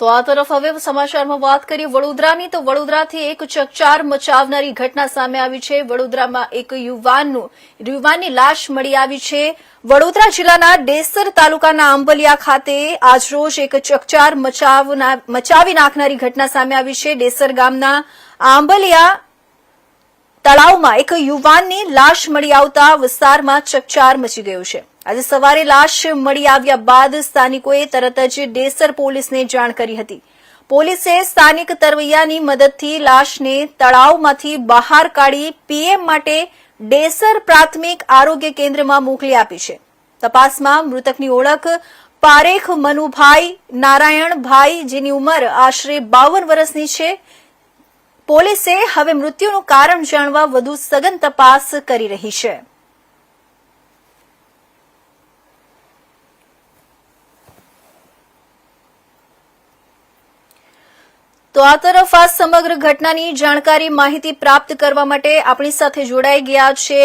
તો આ તરફ હવે સમાચારમાં વાત કરીએ વડોદરાની, તો વડોદરાથી એક ચકચાર મચાવનારી ઘટના સામે આવી છે. વડોદરામાં એક યુવાનનું, યુવાનની લાશ મળી આવી છે. વડોદરા જિલ્લાના ડેસર તાલુકાના આંબલિયા ખાતે આજરોજ એક ચકચાર મચાવી નાખનારી ઘટના સામે આવી છે. ડેસર ગામના આંબલિયા તળાવમાં એક યુવાનની લાશ મળી આવતા વિસ્તારમાં ચકચાર મચી ગયો છે. આજે સવારે લાશ મળી આવ્યા બાદ સ્થાનિકોએ તરત જ ડેસર પોલીસને જાણ કરી હતી. પોલીસે સ્થાનિક તરવૈયાની મદદથી લાશને તળાવમાંથી બહાર કાઢી પીએમ માટે ડેસર પ્રાથમિક આરોગ્ય કેન્દ્રમાં મોકલી આપી છે. તપાસમાં મૃતકની ઓળખ પારેખ મનુભાઈ નારાયણભાઈ, જેની ઉંમર આશરે બાવન વર્ષની છે. પોલીસે હવે મૃત્યુનું કારણ જાણવા વધુ સઘન તપાસ કરી રહી છે. તો આ તરફ આ સમગ્ર ઘટનાની જાણકારી માહિતી પ્રાપ્ત કરવા માટે આપણી સાથે જોડાઈ ગયા છે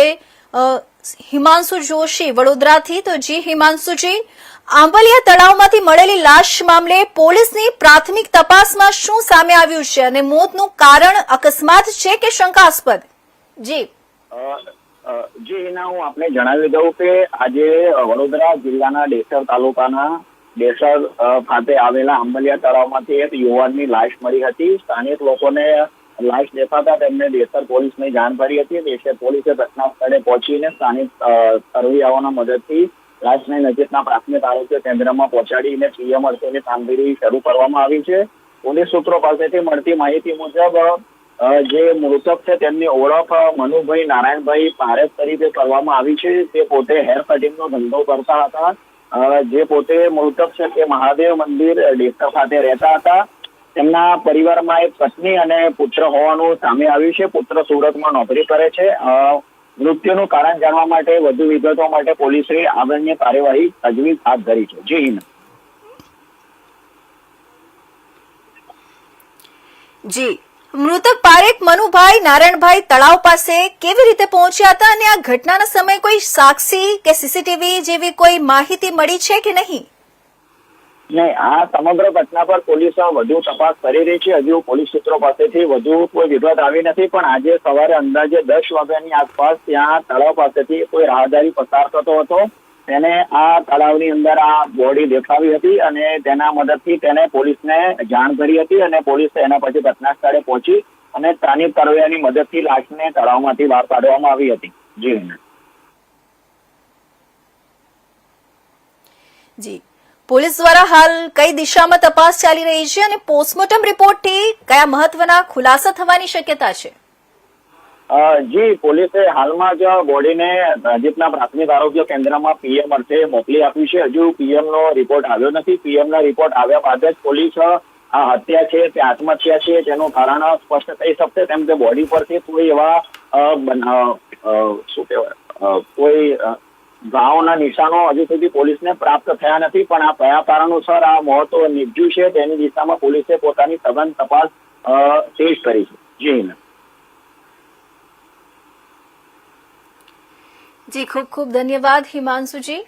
હિમાંશુ જોશી વડોદરાથી. તો જી હિમાંશુજી, આંબલિયા તળાવમાંથી મળેલી લાશ મામલે પોલીસની પ્રાથમિક તપાસમાં શું સામે આવ્યું છે અને મોતનું કારણ અકસ્માત છે કે શંકાસ્પદ? જી. જી એના હું આપને જણાવી દઉં કે આજે વડોદરા જિલ્લાના ડેસર તાલુકાના ડેસર અ, ખાતે આવેલા આંબલિયા તળાવમાંથી એક યુવાનની લાશ મળી હતી. સ્થાનિક લોકોને લાશ દેખાતા તેમને દેસર પોલીસને જાણ કરી હતી. દેસર પોલીસે ઘટના પહોંચીને સ્થાનિક તરવૈયાઓના મદદથી લાશને નજીકના પ્રાથમિક આરોગ્ય કેન્દ્રમાં પહોંચાડીને પીએમ અર્થેની કામગીરી શરૂ કરવામાં આવી છે. પોલીસ સૂત્રો પાસેથી મળતી માહિતી મુજબ જે મૃતક છે તેમની ઓળખ મનુભાઈ નારાયણભાઈ પારેખ તરીકે કરવામાં આવી છે. તે પોતે હેર કટિંગનો ધંધો કરતા હતા. જે પોતે મૃતક છે તે મહાદેવ મંદિર ડેસર ખાતે રહેતા હતા. તેમના પરિવારમાં એક પત્ની અને પુત્ર હોવાનું સામે આવ્યું છે. પુત્ર સુરતમાં નોકરી કરે છે. મૃત્યુનું કારણ જાણવા માટે વધુ વિગતો માટે પોલીસે આગળની કાર્યવાહી તજવીજ હાથ ધરી છે. જી હિના જી. મૃતક પારેખ મનુભાઈ નારાયણભાઈ તળાવ પાસે કેવી રીતે પહોંચ્યા હતા અને આ ઘટનાના સમયે કોઈ સાક્ષી કે સીસીટીવી જેવી કોઈ માહિતી મળી છે કે નહીં? નહીં, આ સમગ્ર ઘટના પર પોલીસ વધુ તપાસ કરી રહી છે. હજુ પોલીસ સૂત્રો પાસેથી વધુ કોઈ વિગત આવી નથી, પણ આજે સવારે અંદાજે દસ વાગ્યાની આસપાસ ત્યાં તળાવ પાસેથી કોઈ રાહદારી પસાર થતો હતો. તેને આ તળાવની અંદર આ બોડી દેખાવી હતી અને તેના મદદથી તેને પોલીસને જાણ કરી હતી અને પોલીસ એના પછી ઘટના પહોંચી અને સ્થાનિક તરવૈયાની મદદથી લાશને તળાવમાંથી બહાર કાઢવામાં આવી હતી. જી જી. પોલીસ દ્વારા હાલ કઈ દિશામાં તપાસ ચાલી રહી છે અને પોસ્ટમોર્ટમ રિપોર્ટથી કયા મહત્વના ખુલાસા થવાની શક્યતા છે? જી, પોલીસે હાલમાં જ બોડીને નજીકના પ્રાથમિક આરોગ્ય કેન્દ્રમાં પીએમ અર્થે મોકલી આપ્યું છે. હજુ પીએમ નો રિપોર્ટ આવ્યો નથી. પીએમ ના રિપોર્ટ આવ્યા બાદ જ પોલીસ આ હત્યા છે, તે આત્મહત્યા છે, તેનું કારણ સ્પષ્ટ થઈ શકશે, તેમ કે બોડી પરથી કોઈ એવા શું કહેવાય કોઈ ઘાવના નિશાનો હજુ સુધી પોલીસને પ્રાપ્ત થયા નથી, પણ આ કયા કારણોસર આ મોત નિપજ્યું છે તેની દિશામાં પોલીસે પોતાની સઘન તપાસ તેજ કરી છે. જી જી ખૂબ ખૂબ ધન્યવાદ હિમાંશુજી.